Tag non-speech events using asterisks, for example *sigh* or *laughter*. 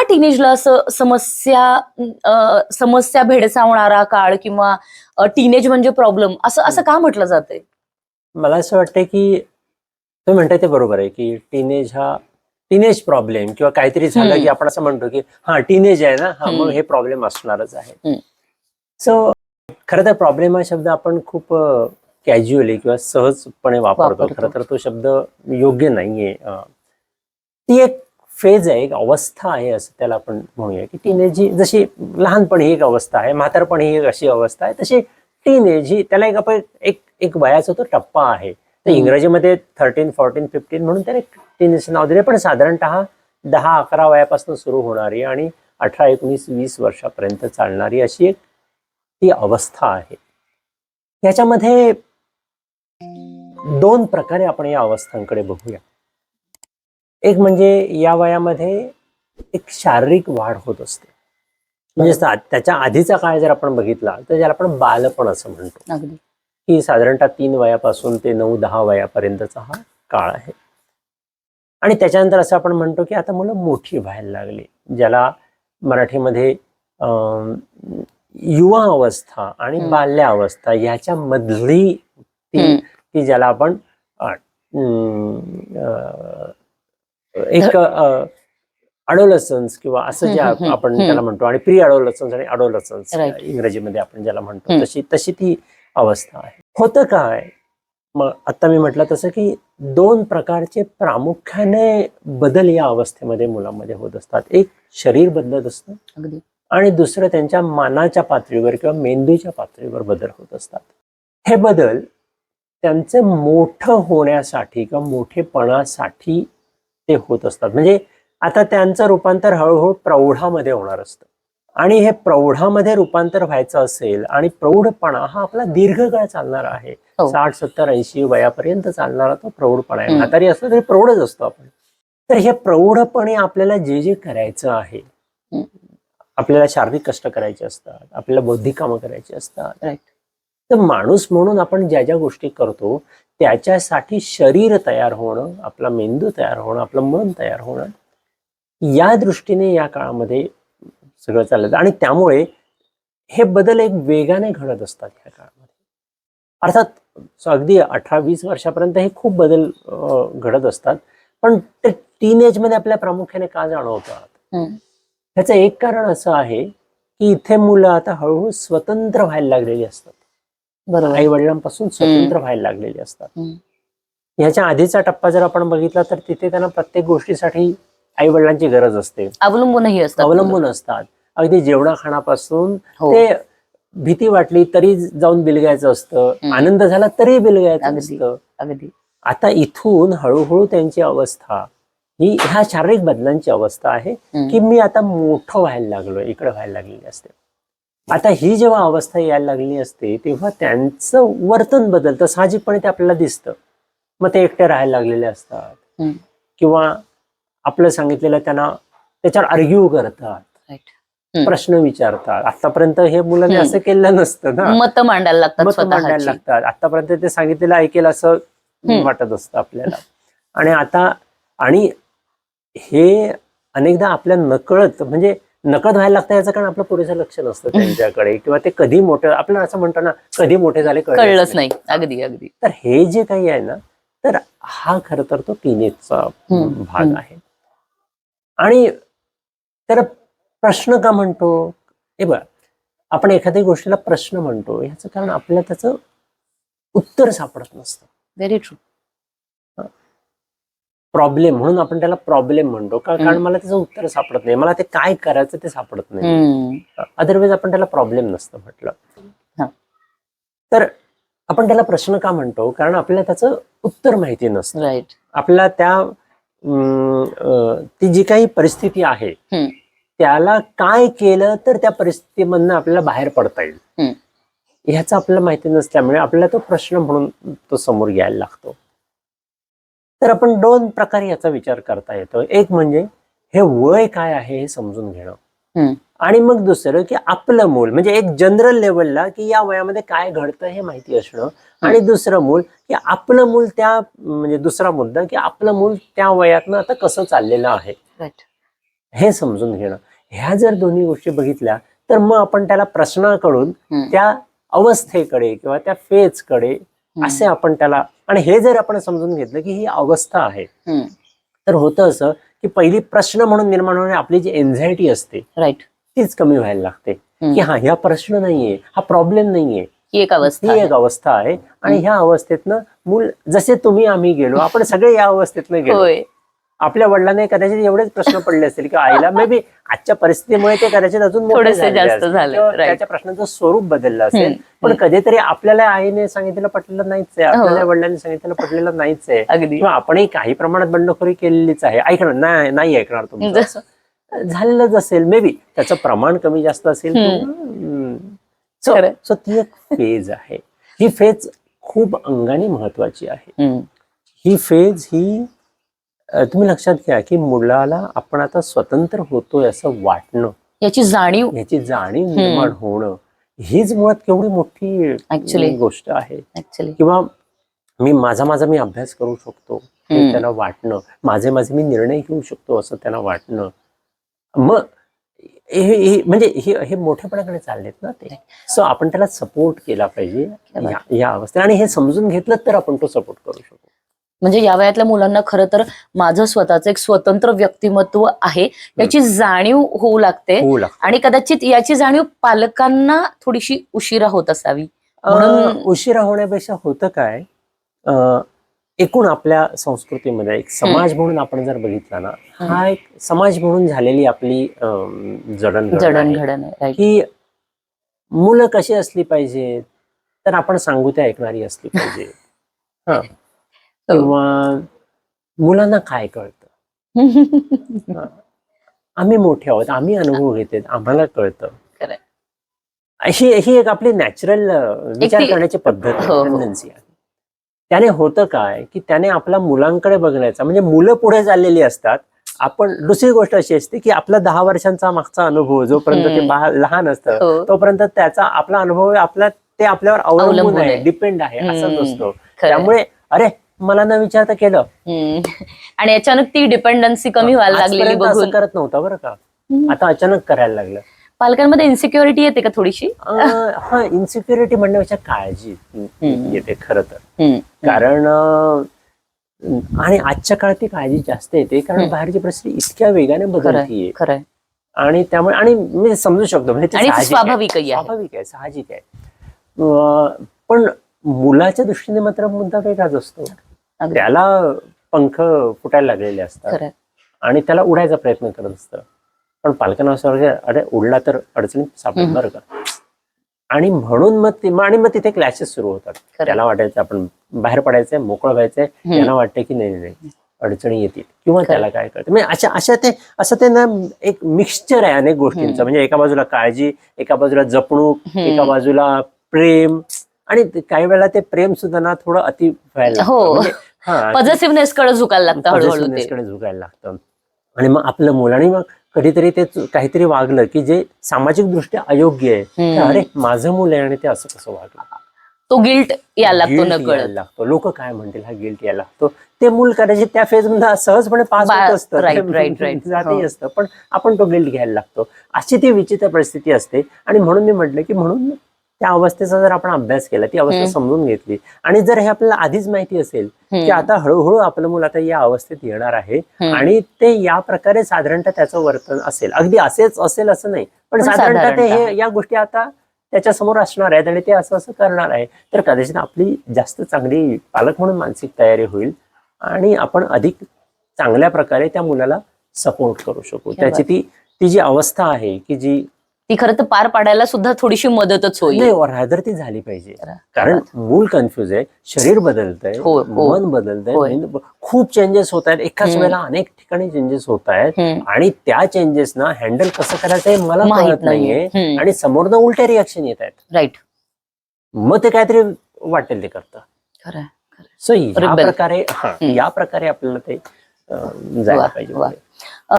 का टीनेजला असं समस्या समस्या भेडसावणारा काळ किंवा टीनेज म्हणजे प्रॉब्लेम असं असं का म्हटलं जातंय मला असं वाटतं की तुम्ही म्हणताय ते बरोबर आहे की टीनेज हा टीनेज प्रॉब्लेम किंवा काहीतरी झालं. की आपण असं म्हणतो की हा टीनेज आहे ना हा मग. हे प्रॉब्लेम असणारच आहे. सो खरं तर प्रॉब्लेम हा शब्द आपण खूप कॅज्युअली किंवा सहजपणे वापरतो. खरं तर तो शब्द योग्य नाहीये ती एक फेज आहे एक अवस्था आहे असं त्याला आपण म्हणूया की टीनेज ही जशी लहानपणी ही एक अवस्था आहे म्हातारपणी ही एक अशी अवस्था आहे तशी टीनेज ही त्याला एक आपण एक एक वयाचा तो टप्पा आहे. तर. इंग्रजीमध्ये थर्टीन फोर्टीन फिफ्टीन म्हणून त्याला टीनेज नाव दिले पण साधारणतः दहा अकरा वयापासून सुरू होणारी आणि अठरा एकोणीस वीस वर्षापर्यंत चालणारी अशी एक ती अवस्था आहे. याच्यामध्ये दोन प्रकारे आपण या अवस्थांकडे बघूया. एक म्हणजे या वयामध्ये एक शारीरिक वाढ होत असते. म्हणजे त्याच्या आधीचा काळ जर आपण बघितला तर ज्याला आपण बालपण असं म्हणतो. की साधारणतः तीन वयापासून ते नऊ दहा वयापर्यंतचा हा काळ आहे. आणि त्याच्यानंतर असं आपण म्हणतो की आता मुलं मोठी व्हायला लागली ज्याला मराठीमध्ये अं, युवा अवस्था आणि हम्म. बाल्यावस्था ह्याच्या मधली ती. की ज्याला आपण एक अडोलसन्स किंवा असं जे आपण. त्याला म्हणतो आणि प्री अडोलसन्स आणि अडोलसन्स. इंग्रजीमध्ये आपण ज्याला म्हणतो. तशी तशी ती अवस्था आहे होतं काय मग आता मी म्हटलं तसं की दोन प्रकारचे प्रामुख्याने बदल या अवस्थेमध्ये मुलांमध्ये होत असतात एक शरीर बदलत असतं आणि दुसरं त्यांच्या मानाच्या पातळीवर किंवा मेंदूच्या पातळीवर बदल होत असतात हे बदल त्यांचे मोठं होण्यासाठी किंवा मोठेपणासाठी ते होत असतात म्हणजे आता त्यांचं रूपांतर हळूहळू प्रौढामध्ये होणार असतं आणि हे प्रौढामध्ये रूपांतर व्हायचं असेल आणि प्रौढपणा हा आपला दीर्घकाळ चालणारा आहे हो. साठ सत्तर ऐंशी वयापर्यंत चालणारा तो प्रौढपणा आहे. म्हातारी असलं तरी प्रौढच असतो आपण तर हे प्रौढपणे आपल्याला जे जे करायचं आहे. आपल्याला शारीरिक कष्ट करायचे असतात आपल्याला बौद्धिक कामं करायची असतात तर माणूस म्हणून आपण ज्या ज्या गोष्टी करतो त्याच्यासाठी शरीर तयार होणं आपला मेंदू तयार होणं आपलं मन तयार होणं या दृष्टीने या काळामध्ये सगळं चाललं. आणि त्यामुळे हे बदल एक वेगाने घडत असतात ह्या काळामध्ये. अर्थात अगदी अठरा वीस वर्षापर्यंत हे खूप बदल घडत असतात. पण ते टीनेजमध्ये आपल्या प्रामुख्याने का जाणवतात. ह्याचं एक कारण असं आहे की इथे मुलं आता हळूहळू स्वतंत्र व्हायला लागलेली असतात. आई वडिलांपासून स्वतंत्र व्हायला लागलेली असतात. ह्याच्या आधीचा टप्पा जर आपण बघितला तर तिथे त्यांना प्रत्येक गोष्टीसाठी आई वडिलांची गरज असते अवलंबूनही असतात अवलंबून असतात अगदी जेवणा खाण्यापासून हो. ते भीती वाटली तरी जाऊन बिलगायचं असतं. आनंद झाला तरी बिलगायचं. असतं अगदी आता इथून हळूहळू त्यांची अवस्था ही ह्या शारीरिक बदलांची अवस्था आहे. की मी आता मोठं व्हायला लागलोय इकडे व्हायला लागलेली असते आता ही जेव्हा अवस्था यायला लागलेली असते तेव्हा त्यांचं वर्तन बदलतं साहजिकपणे ते आपल्याला दिसतं. मग ते एकटे राहायला लागलेले असतात. किंवा आपलं सांगितलेलं त्यांना त्याच्यावर आर्ग्यू करतात. प्रश्न विचारतात. आतापर्यंत हे मुलांनी. असं केलं नसतं ना. मत मांडायला लागतात मत मांडायला लागतात. आतापर्यंत ते सांगितलेलं ऐकेल असं. वाटत असतं आपल्याला. आणि आता आणि हे अनेकदा आपल्या नकळत म्हणजे नकळत व्हायला लागतं याचं कारण आपलं पुरेसं लक्ष नसतं *laughs* त्यांच्याकडे. किंवा ते कधी मोठे आपल्याला असं म्हणतो ना कधी मोठे झाले कळलंच नाही. अगदी अगदी. तर हे जे काही आहे ना तर हा खर तर तो टीनेजचा भाग. आहे. आणि तर प्रश्न का म्हणतो? हे बघ आपण एखाद्या गोष्टीला प्रश्न म्हणतो ह्याचं कारण आपल्याला त्याचं उत्तर सापडत नसतं. व्हेरी ट्रू प्रॉब्लेम म्हणून आपण त्याला प्रॉब्लेम म्हणतो. कारण. मला त्याचं उत्तर सापडत नाही. मला ते काय करायचं ते सापडत नाही. अदरवाईज आपण त्याला प्रॉब्लेम नसतं म्हटलं. तर आपण त्याला प्रश्न का म्हणतो? कारण आपल्याला त्याचं उत्तर माहिती नसतं. राईट आपल्याला त्या ती जी काही परिस्थिती आहे. त्याला काय केलं तर त्या परिस्थितीमधनं आपल्याला बाहेर पडता येईल. ह्याचं आपल्याला माहिती नसल्यामुळे आपल्याला तो प्रश्न म्हणून तो समोर घ्यायला लागतो. तर आपण दोन प्रकारे याचा विचार करता येतो. एक म्हणजे हे वय काय आहे हे समजून घेणं. आणि मग दुसरं की आपलं मूल म्हणजे एक जनरल लेवलला की या वयामध्ये काय घडतं हे माहिती असणं. आणि दुसरं मूल की आपलं मूल त्या म्हणजे दुसरा मुद्दा की आपलं मूल त्या वयातनं आता कसं चाललेलं आहे. हे समजून घेणं. ह्या जर दोन्ही गोष्टी बघितल्या तर मग आपण त्याला प्रश्नाकडून. त्या अवस्थेकडे किंवा त्या फेजकडे असे आपण त्याला आणि हे जर आपण समजून घेतलं की ही अवस्था आहे. तर होतं असं की पहिली प्रश्न म्हणून निर्माण होणारी आपली जी एन्झायटी असते राईट तीच कमी व्हायला लागते. की हा ह्या प्रश्न नाहीये हा प्रॉब्लेम नाहीये. ही एक अवस्था ही. एक अवस्था आहे. आणि ह्या अवस्थेतनं मूल जसे तुम्ही आम्ही गेलो आपण सगळे या अवस्थेतनं गेलो. आपल्या वडिलांना कदाचित एवढेच प्रश्न पडले असतील की आईला *laughs* मे बी आजच्या परिस्थितीमुळे ते कदाचित अजून जास्त. झाले. त्याच्या प्रश्नाचं स्वरूप बदललं असेल. पण. कधीतरी आपल्याला आईने सांगितलेलं पटलेलं नाहीच आहे. हो. आपल्याला वडिलांनी सांगितलेलं पटलेलं नाहीच आहे. अगदी. किंवा आपणही काही प्रमाणात बंडखोरी केलेलीच आहे. ऐकणार नाही नाही ऐकणार जसं *laughs* झालेलंच असेल. मे बी त्याचं प्रमाण कमी जास्त असेल सो ती एक फेज आहे. ही फेज खूप अंगाने महत्वाची आहे. ही फेज ही तुम्ही लक्षात घ्या की मुलाला आपण आता स्वतंत्र होतोय असं वाटणं. याची जाणीव याची जाणीव निर्माण होणं हीच मुळात केवढी मोठी. गोष्ट आहे. किंवा मी माझा माझा मी अभ्यास करू शकतो. त्यांना वाटणं माझे माझे मी निर्णय घेऊ शकतो असं त्यांना वाटणं. मग हे म्हणजे हे हे मोठेपणाकडे चाललेत ना ते. सो आपण त्याला सपोर्ट केला पाहिजे या- अवस्थेत. आणि हे समजून घेतलं तर आपण तो सपोर्ट करू शकू. म्हणजे या वयातल्या मुलांना खरं तर माझं स्वतःचं एक स्वतंत्र व्यक्तिमत्व आहे. याची जाणीव होऊ लागते. आणि कदाचित याची जाणीव पालकांना थोडीशी उशिरा होत असावी. म्हणून- उशिरा होण्यापेक्षा होतं काय? एकूण आपल्या संस्कृतीमध्ये एक समाज म्हणून आपण जर बघितला ना हा एक समाज म्हणून झालेली आपली अं, जडणघडण की मुलं कशी असली पाहिजेत? तर आपण सांगू त्या ऐकणारी असली पाहिजे. *laughs* हा. किंवा मुलांना काय कळतं हा. *laughs* आम्ही मोठे आहोत आम्ही अनुभव घेते आम्हाला कळतं. अशी ही एक आपली नॅचरल विचार करण्याची पद्धत हो, हो. टेंडन्सी आहे त्याने होतं काय की त्याने आपल्या मुलांकडे बघण्याचा म्हणजे मुलं पुढे चाललेली असतात आपण दुसरी गोष्ट अशी असते की आपला दहा वर्षांचा मागचा अनुभव जोपर्यंत ते लहान असतं हो. तोपर्यंत त्याचा आपला अनुभव आपला ते आपल्यावर अवलंबून आहे. डिपेंड आहे. असतो खरंय. त्यामुळे अरे मला न विचारता केलं हम्म. आणि अचानक ती डिपेंडन्सी कमी व्हायला लागलेली आजपर्यंत असं बघून करत नव्हतं बरं का हम्म. आता अचानक करायला लागलं पालकांमध्ये इन्सिक्युरिटी येते का थोडीशी अं, हा इन्सिक्युरिटी म्हणण्यापेक्षा काळजी येते खरं तर हम्म. कारण अं, आणि आजच्या काळात ती काळजी जास्त येते कारण हम्म. बाहेरची परिस्थिती इतक्या वेगाने बदलतीये खरंय आणि त्यामुळे आणि मी समजू शकतो म्हणजे ते आणि ते साहजिक आहे. स्वाभाविकही आहे. स्वाभाविक आहे साहजिक आहे अं, पण मुलाच्या दृष्टीने मात्र मुद्दा वेगळाच असतो. त्याला पंख फुटायला लागलेले असतात. आणि त्याला उडायचा प्रयत्न करत असतं. पण पालकांना असं वाटतं अरे उडला तर हम्म. बरं का? आणि म्हणून मग ते आणि मग तिथे क्लॅशेस सुरू होतात. त्याला वाटायचं आपण बाहेर पडायचंय मोकळं व्हायचंय. त्यांना वाटतं की नाही नाही, अडचणी येतील. किंवा. त्याला काय कळतं? म्हणजे अशा अशा ते असं ते ना एक मिक्सचर आहे अनेक गोष्टींचं. म्हणजे एका बाजूला काळजी एका बाजूला जपणूक. एका बाजूला प्रेम. आणि काही वेळेला ते प्रेम सुद्धा ना थोडं अति व्हायला लागतं. हो. म्हणजे, हा, पॉझिटिव्हनेस कडे झुकायला लागतं हळूहळू कडे झुकायला लागतं. आणि मग आपलं मुलं आणि मग कधीतरी ते काहीतरी वागलं की जे सामाजिक दृष्ट्या अयोग्य आहे अरे माझं मूल आहे आणि ते असं कसं वागलं? तो गिल्ट यायला लागतो Guilt न यायला कळत. लागतो. लोक काय म्हणतील हा गिल्ट यायला लागतो. ते मूल कदाचित त्या फेजमध्ये सहजपणे पास होत असतं. *laughs* जातही हो. असतं. पण आपण तो गिल्ट घ्यायला लागतो. अशी ती विचित्र परिस्थिती असते. आणि म्हणून मी म्हटलं की म्हणून त्या अवस्थेचा जर आपण अभ्यास केला ती अवस्था. समजून घेतली आणि जर हे आपल्याला आधीच माहिती असेल की. आता हळूहळू आपलं मुल आता या अवस्थेत येणार आहे. आणि ते या प्रकारे साधारणतः त्याचं वर्तन असेल अगदी असेच असेल असं नाही पण साधारणतः ते. हे या गोष्टी आता त्याच्यासमोर असणार आहेत आणि ते असं असं करणार आहे तर कदाचित आपली जास्त चांगली पालक म्हणून मानसिक तयारी होईल आणि आपण अधिक चांगल्या प्रकारे त्या मुलाला सपोर्ट करू शकू त्याची ती ती जी अवस्था आहे की जी ती खरं तर पार पाडायला सुद्धा थोडीशी मदतच होईल नाही रादर ती झाली पाहिजे. कारण मूल कन्फ्युज आहे शरीर बदलतंय हो, हो. मन बदलतंय होय. मेंदू ब- खूप चेंजेस होत आहेत एकाच. वेळेला अनेक ठिकाणी चेंजेस होत आहेत. आणि त्या चेंजेस ना हँडल कसं करायचं हे मला माहीत नाहीये. आणि समोरनं उलटे रिॲक्शन येत आहेत राईट मग ते काहीतरी वाटेल ते करतं खरं सो या. प्रकारे हा. या प्रकारे आपल्याला ते जायला पाहिजे.